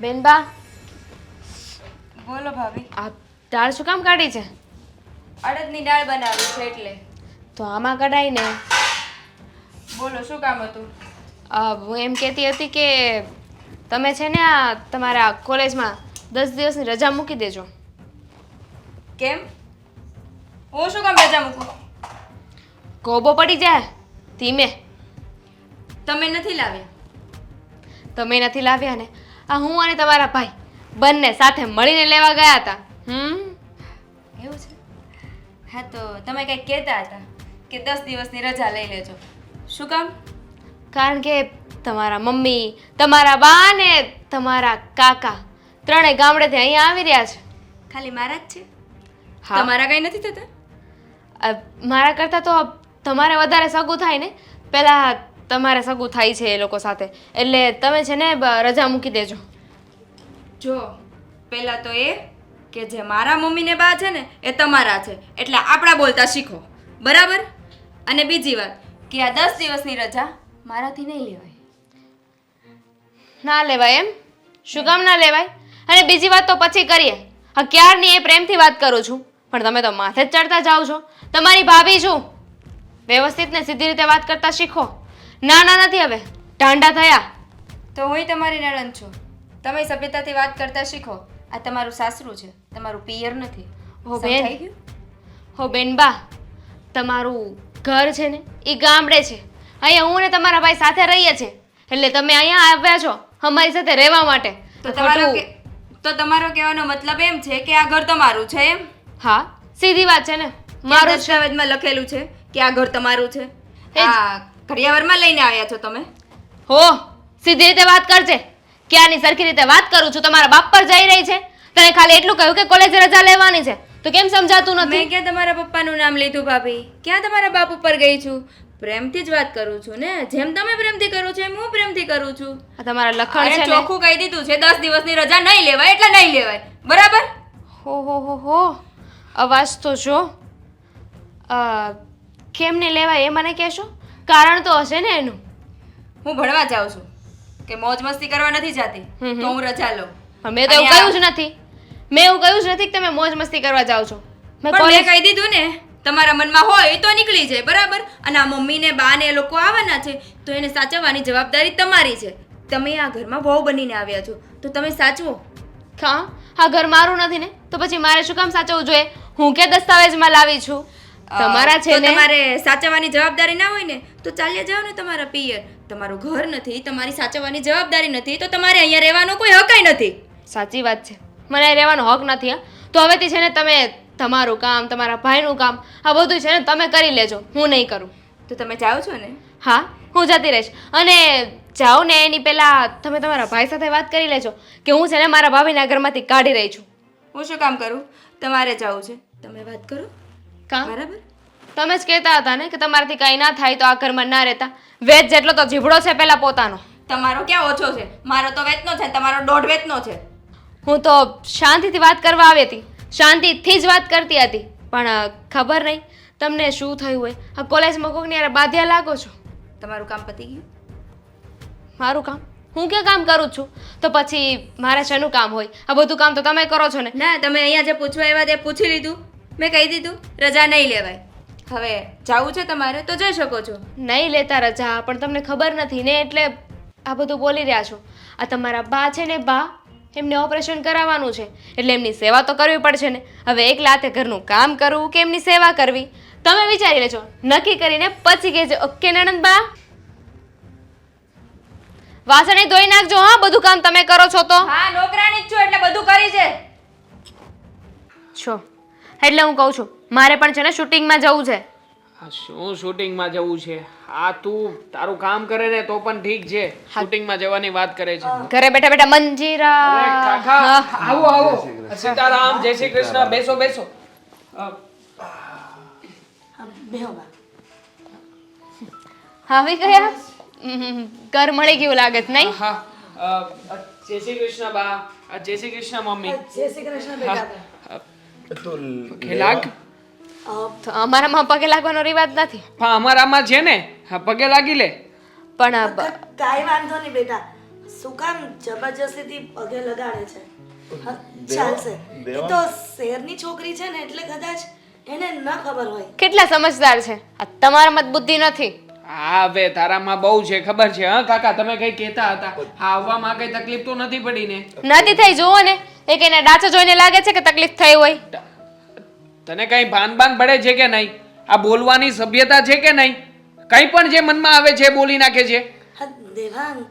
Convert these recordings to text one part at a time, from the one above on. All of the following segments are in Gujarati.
બેનબા બોલો ભાભી. આ દાળ શું કામ કાઢી છે? અડદની દાળ બનાવી છે એટલે. તો આમાં કઢાઈ ને. બોલો શું કામ હતું? હું એમ કહેતી હતી કે તમે છે ને આ તમારા કોલેજમાં દસ દિવસની રજા મૂકી દેજો. કેમ? હું શું કામ રજા મૂકું? ગોબો પડી જાય ધીમે. તમે નથી લાવ્યા. તમે નથી લાવ્યા ને. આ હું અને તમારા ભાઈ બંને સાથે મળીને લેવા ગયા હતા. હમ? એવું છે? હા તો તમે કંઈક કહેતા હતા કે દસ દિવસની રજા લઈ લેજો. શું કામ? કારણ કે તમારા મમ્મી તમારા બા અને તમારા કાકા ત્રણેય ગામડેથી અહીંયા આવી રહ્યા છે. ખાલી મારા જ છે? હા. તમારા કંઈ નથી થતા? મારા કરતાં તો તમારે વધારે સગું થાય ને? પહેલાં તમારે સગું થાય છે એ લોકો સાથે. એટલે તમે છે ને બ- રજા મૂકી દેજો. જો પહેલાં તો એ કે જે મારા મમ્મીને બા છે ને એ તમારા છે. એટલે આપણા બોલતા શીખો. બરાબર? અને બીજી વાત કે આ દસ દિવસની રજા મારાથી નહીં લેવાય. ના લેવાય એમ? શું કામ ના લેવાય? અને બીજી વાત તો પછી કરીએ. હા ક્યારની એ પ્રેમથી વાત કરું છું? પણ તમે તો માથે જ ચડતા જાઓ છો. તમારી ભાભી છું વ્યવસ્થિત ને સીધી રીતે વાત કરતા શીખો? ના ના નથી હવે. ટાંડા થયા. તો હું તમારી નણંદ છું. તમે સભ્યતાથી વાત કરતા શીખો. આ તમારું સાસરું છે. તમારું પિયર નથી. હો બેન. હો બેન બા. તમારું ઘર છે ને એ ગામડે છે. અહીંયા હું ને તમારા ભાઈ સાથે રહીએ છીએ. એટલે તમે અહીંયા આવ્યા છો અમારી સાથે રહેવા માટે. તો તમારો તો તમારો કહેવાનો મતલબ એમ છે કે આ ઘર તમારું છે એમ? હા સીધી વાત છે ને. મારું દસ્તાવેજમાં લખેલું છે કે આ ઘર તમારું છે? એ ઘડિયાળમાં લઈને આવ્યા છો તમે? હો સીધી રીતે વાત કરજે. ક્યાંની સરખી રીતે વાત કરું છું? તમારા બાપ પર જઈ રહી છે. તને ખાલી એટલું કહ્યું કે કોલેજ રજા લેવાની છે. તો કેમ સમજાતું મેં નથી ક્યાં તમારા પપ્પાનું નામ લીધું ભાભી? ક્યાં તમારા બાપ ઉપર ગઈ છું? પ્રેમથી જ વાત કરું છું ને? જેમ તમે પ્રેમથી કરો છો એમ હું પ્રેમથી કરું છું. આ તમારા લખણ છે ને? ચોખ્ખું કહી દીધું છે દસ દિવસની રજા નહીં લેવાય એટલે નહીં લેવાય. બરાબર? હો હો હો હો. અવાજ તો જો. કેમ ને લેવાય એ મને કહેશો? કારણ તો હશે ને એનું. હું ભણવા જાઉં છું. કે મોજ મસ્તી કરવા નથી જાતી હમ. તો હું રજા લઉં. પણ મેં તો એવું અહીંયા- કહ્યું જ નથી. મેં એવું કહ્યું જ નથી કે તમે મોજ મસ્તી કરવા જાઓ છો. મેં પણ college- કહી દીધું ને તમારા મનમાં હોય તો નીકળી જાય બરાબર? અને આ મમ્મી ને બા ને એ લોકો આવવાના છે તો એને સાચવવાની જવાબદારી તમારી છે. તમે આ ઘરમાં વહુ બનીને આવ્યા છો તો તમે સાચવો. હા હા ઘર મારું નથી ને તો પછી મારે શું કામ સાચવવું જોઈએ? હું કે દસ્તાવેજમાં લાવી છું? તમારા છે ને તમારે સાચવવાની જવાબદારી ના હોય ને તો ચાલ્યા જાઓ ને તમારા પિયર. તમારું ઘર નથી તમારી સાચવવાની જવાબદારી નથી તો તમારે અહીંયા રહેવાનો કોઈ હકાય નથી. સાચી વાત છે. મને રહેવાનો હક નથી હા. તો હવેથી છે ને તમે તમારું કામ તમારા ભાઈનું કામ આ બધું છે ને તમે કરી લેજો. હું નહીં કરું. તો તમે જાઓ છો ને? હા હું જતી રહીશ. અને જાઓ ને એની પહેલાં તમે તમારા ભાઈ સાથે વાત કરી લેજો કે હું છે ને મારા ભાભીના ઘરમાંથી કાઢી રહી છું. હું શું કામ કરું? તમારે જવું છે. તમે વાત કરો. કામ બરાબર. તમે જ કહેતા હતા ને કે તમારાથી કાંઈ ના થાય તો આ ઘરમાં ના રહેતા. વેચ જેટલો તો જીભડો છે પહેલાં પોતાનો. તમારો ક્યાં ઓછો છે? મારો તો વેતનો છે તમારો દોઢ વેતનો છે. હું તો શાંતિથી વાત કરવા આવી હતી. શાંતિથી જ વાત કરતી હતી. પણ ખબર નહીં તમને શું થયું હોય. આ કોલેજમાં કોકની યાર બાધ્યા લાગો છો? તમારું કામ પતી ગયું? મારું કામ? હું ક્યાં કામ કરું છું? તો પછી મારે શેનું કામ હોય? આ બધું કામ તો તમે કરો છો ને? ના તમે અહીંયા જે પૂછવા આવ્યા તે પૂછી લીધું. મેં કહી દીધું રજા નહીં લેવાય. હવે જાવું છે તમારે તો જઈ શકો છો. નહીં લેતા રજા પણ તમને ખબર નથી ને એટલે આ બધું બોલી રહ્યા છો. આ તમારા બા છે ને બા એમને ઓપરેશન કરાવવાનું છે. એટલે એમની સેવા તો કરવી પડશે ને. હવે એકલા હાથે ઘરનું કામ કરવું કે એમની સેવા કરવી? તમે વિચારી લેજો. નક્કી કરીને પછી કહેજો ઓકે નણંદ બા. વાસણે ધોઈ નાખજો હા બધું કામ તમે કરો છો તો. હા નોકરાણી જ છો એટલે બધું કરી છે. છો. એટલે હું કહું છું મારે પણ છે ને શૂટિંગમાં જવું છે. આ શું શૂટિંગમાં જવું છે? આ તું તારું કામ કરે ને તો પણ ઠીક છે. શૂટિંગમાં જવાની વાત કરે છે. ઘરે બેઠા બેઠા મંજીરા. કાકા આવો આવો. સીતારામ જય શ્રી કૃષ્ણ. બેસો બેસો. અ, આવી ગયા? ઘર મળી ગયું લાગે છે નહીં? હા જય શ્રી કૃષ્ણ બા. જય શ્રી કૃષ્ણ મમ્મી. જય શ્રી કૃષ્ણ બેટા. ખેલાક તો અમારામાં પગે લાગવાનો રિવાજ નથી. હા અમારામાં છે ને હા પગે લાગી લે. પણ કાઈ બ- કાંઈ વાંધો નહીં બેટા. શું કામ જબરજસ્તીથી પગે લગાડે છે? હા, ચાલશે. એ તો શહેરની છોકરી છે ને એટલે કદાચ એને ન ખબર હોય. કેટલા સમજદાર છે? આ તમારામાં જ બુદ્ધિ નથી. હા હવે તારામાં બહુ છે ખબર છે હા કાકા તમે કઈ કહેતા હતા? હા આવવામાં કઈ તકલીફ તો નથી પડી ને નથી થઈ જુઓ ને. એક એને ડાચો જોઈને લાગે છે કે તકલીફ થઈ હોય? તને કઈ ભાન બાન પડે છે કે નહીં? આ બોલવાની સભ્યતા છે કે નહીં? કઈ પણ જે મનમાં આવે છે બોલી નાખે છે. હા દેવાંગ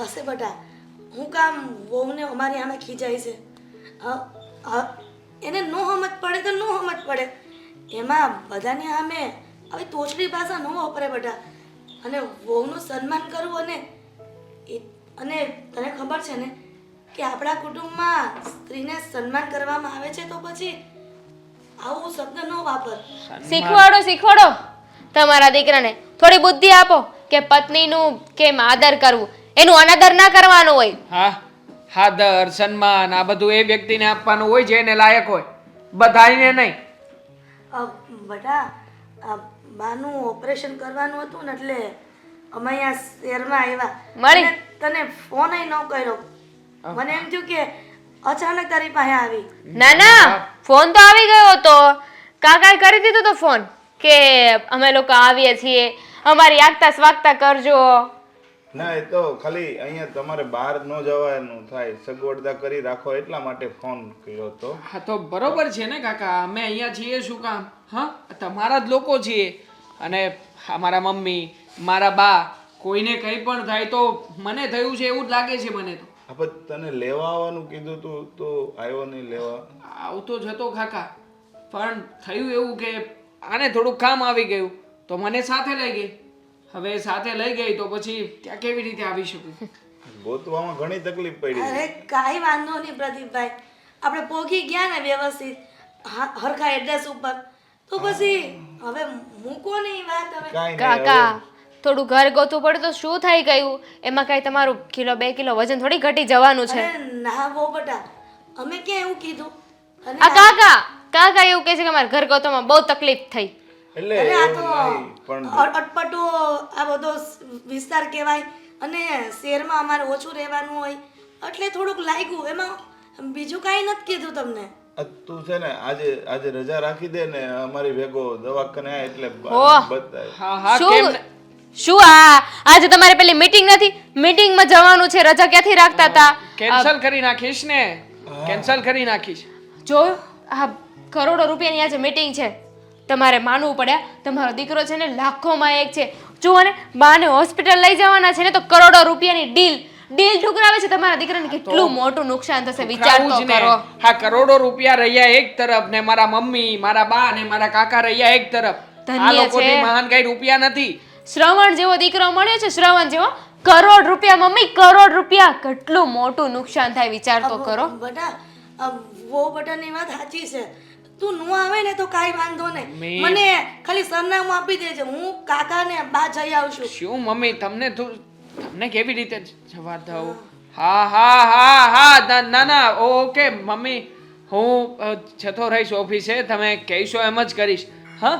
હશે બટા. હું કામ વહુને અમારી આમે ખીજાય છે. હા, હા, એને નો સમજ પડે તો નો સમજ પડે. એમાં બધાની સામે હવે તોછડી ભાષા ન વાપરે બટા. અને વહુનું સન્માન કરવું અને એ- અને તને ખબર છે ને કે આપણા કુટુંબમાં સ્ત્રીને સન્માન કરવામાં આવે છે તો પછી આવું શબ્દ ન વાપર શીખવાડો શીખવાડો. તમારા દીકરાને થોડી બુદ્ધિ આપો કે પત્નીનું કેમ આદર કરવું? એનું અનાદર ના કરવાનું હોય. હા હાદર સન્માન આ બધું એ વ્યક્તિને આપવાનું હોય જે એને લાયક હોય. બધાને નહીં. બટા આ બાનું ઓપરેશન કરવાનું હતું ને એટલે અમે અહીંયા શહેરમાં આવ્યા. મળી. તને ફોન ન કર્યો. મને એમ થયું કે અચાનક તારી પાસે આવી. ના ના ફોન તો આવી ગયો હતો કાકાએ કરી દીધો તો ફોન કે અમે લોકો આવીએ છીએ. અમારી આગતા સ્વાગતા કરજો. ના એ તો ખાલી અહીંયા તમારે બહાર ન જવાનું થાય. સગવડતા કરી રાખો એટલા માટે ફોન કર્યો હતો હા તો બરોબર છે ને કાકા. અમે અહીંયા છીએ શું કામ? હા તમારા જ લોકો છીએ. અને મારા મમ્મી મારા બા કોઈને કંઈ પણ થાય તો મને થયું છે એવું જ લાગે છે મને તો. આપણે તને લેવા આવવાનું કીધું તું તો આવ્યો નહીં લેવા. આવતો જતો કાકા. પણ થયું એવું કે આને થોડુંક કામ આવી ગયું. તો મને સાથે લઈ ગઈ. હવે સાથે લઈ ગઈ તો પછી ત્યાં કેવી રીતે આવી શકું? ગોતવામાં ઘણી તકલીફ પડી. અરે કાંઈ વાંધો નહીં પ્રદીપભાઈ. આપણે પોગી ગયા ને વ્યવસ્થિત હા હરખા એડ્રેસ ઉપર. તો પછી હવે મૂકો નહીં વાત હવે. કાકા થોડું ઘર ગોતવું પડે તો શું થઈ ગયું? એમાં કઈ તમારું કિલો બે કિલો વજન થોડી ઘટી જવાનું છે. અરે ના વો બટા. અમે ક્યાં એવું કીધું? અને આ કાકા કાકા એવું કહે છે કે મારા ઘર ગોતવામાં બહુ તકલીફ થઈ. એટલે અરે આ એવું તો નહીં પણ અ- અટપટો આ બધો સ- વિસ્તાર કહેવાય. અને શહેરમાં અમારે ઓછું રહેવાનું હોય. એટલે થોડુંક લાગ્યું. એમાં બીજું કાંઈ નથી કીધું તમને. આ તું છે ને આજે આજે રજા રાખી દે ને અમારી ભેગો દવાખાને આય એટલે ઓહ. બતાય. હા હા કેમ શું ને? શું આ? આજે તમારે પેલી મીટિંગ નથી? મીટિંગમાં જવાનું છે રજા ક્યાંથી રાખતા હતા કેન્સલ કરી નાખીશ ને. કેન્સલ કરી નાખીશ. જો આ કરોડો રૂપિયાની આજે મીટિંગ છે. તમારે માનવું પડે તમારો દીકરો છે ને લાખોમાં એક છે. જુઓ ને બાને હોસ્પિટલ લઈ જવાના છે ને તો કરોડો રૂપિયાની ડીલ ડીલ ઠુકરાવે છે તમારા દીકરાને. કેટલું મોટું નુકસાન થશે વિચાર તો કરો. હા કરોડો રૂપિયા રહ્યા એક તરફ ને મારા મમ્મી મારા બા ને મારા કાકા રહ્યા એક તરફ. આ ધન્ય લોકોની છે. મહાન કઈ રૂપિયા નથી. શ્રવણ જેવો દીકરો મળ્યો છે શ્રવણ જેવો. કરોડ રૂપિયા મમ્મી કરોડ રૂપિયા. કેટલું મોટું નુકસાન થાય વિચાર તો કરો. બટા વો બટાની વાત સાચી છે. તું નું આવે ને તો કાઈ વાંધો નહીં. મને ખાલી સરનામું આપી દેજે. હું કાકા ને બા જઈ આવશું શું મમ્મી? તમને તું તમને કેવી રીતે જવા દઉં? હા હા હા હા ના ના ઓકે મમ્મી. હું જતો રહીશ ઓફિસે. તમે કહેશો એમ જ કરીશ. હા?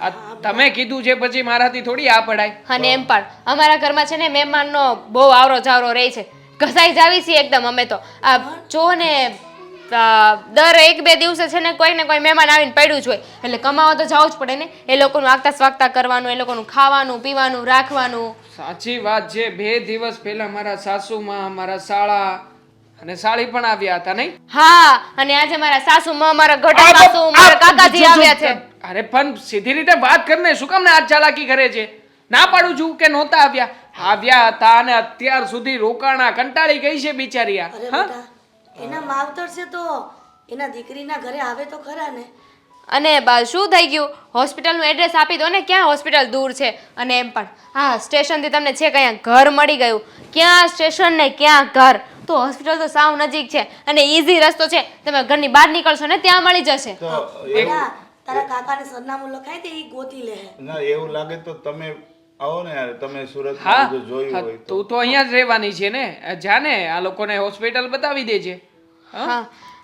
આ તમે કીધું છે પછી મારાથી થોડી આ પડાય. અને એમ પણ. અમારા ઘરમાં છે ને મહેમાનનો બહુ આવરો જાવરો રહે છે. ઘસાઈ જાવી છીએ એકદમ અમે તો. આ જો ને આ, દર એક બે દિવસે છે ને કોઈ ને કોઈ મહેમાન આવીને પડ્યું જ હોય. એટલે કમાવા તો જવું જ પડે ને. એ લોકોનું આગતા સ્વાગતા કરવાનું એ લોકોનું ખાવાનું પીવાનું રાખવાનું. સાચી વાત છે. બે દિવસ પહેલા મારા સાસુમાં મારા શાળા અને સાળી પણ આવ્યા હતા નહીં? હા અને આજે મારા સાસુમાં મારા ઘટા સાસુ મારા કાકાજી આવ્યા છે. અરે પણ સીધી રીતે વાત કરને શું કામ ને આ ચાલાકી કરે છે? ના પાડું છું કે નહોતા આવ્યા? આવ્યા હતા અને અત્યાર સુધી રોકાણા કંટાળી ગઈ છે બિચારી આ અરે હા? બેટા એના માવતર છે તો એના દીકરીના ઘરે આવે તો ખરા ને? અને બા શું થઈ ગયું? હોસ્પિટલનું એડ્રેસ આપી દો ને ક્યાં હોસ્પિટલ દૂર છે? અને એમ પણ હા સ્ટેશનથી તમને છે ક્યાં ઘર મળી ગયું? ક્યાં સ્ટેશન ને ક્યાં ઘર? તો હોસ્પિટલ તો સાવ નજીક છે અને ઈઝી રસ્તો છે. તમે ઘરની બહાર નીકળશો ને ત્યાં મળી જશે. તો બેટા તારા કાકાને સરનામું લખાય તે એ ગોતી લે ના એવું લાગે તો તમે આવો ને યાર તમે સુરત હા જોયું હોય તો. તું તો અહીંયા જ રહેવાની છે ને. જાને આ લોકોને હોસ્પિટલ બતાવી દેજે. હા?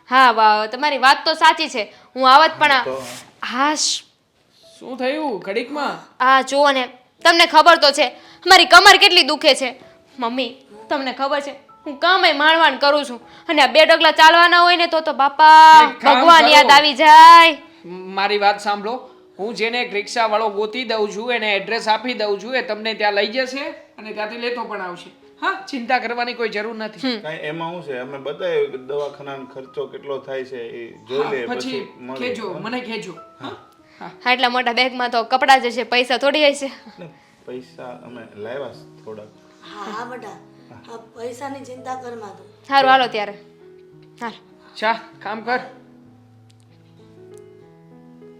હા તમારી વાત તો સાચી છે. હું આવત પણ આ- તો? હા શું થયું ઘડીકમાં? આ જુઓ ને તમને ખબર તો છે મારી કમર કેટલી દુખે છે. મમ્મી તમને ખબર છે હું કામે માણવાણ કરું છું. અને આ બે ડગલા ચાલવાના હોય ને તો તો બાપા ભગવાન યાદ આવી જાય. મારી વાત સાંભળો. હું જેને એક રિક્ષા વાળો ગોતી દઉં છું એને એડ્રેસ આપી દઉં છું એ તમને ત્યાં લઈ જશે અને ત્યાંથી લેતો પણ આવશે. હા ચિંતા કરવાની કોઈ જરૂર નથી. કાંઈ એમાં શું છે? અમે બધા કે દવાખાનાનો ખર્ચો કેટલો થાય છે એ જોઈ લે પછી કેજો મને કેજો હા. એટલા મોટા બેગમાં તો કપડા જ છે પૈસા થોડી હશે. પૈસા અમે લાવ્યા થોડા થોડાક. હા હા બેટા. આ પૈસાની ચિંતા કરમાં તું સારું હાલો ત્યારે. હાલ. ચા કામ કર.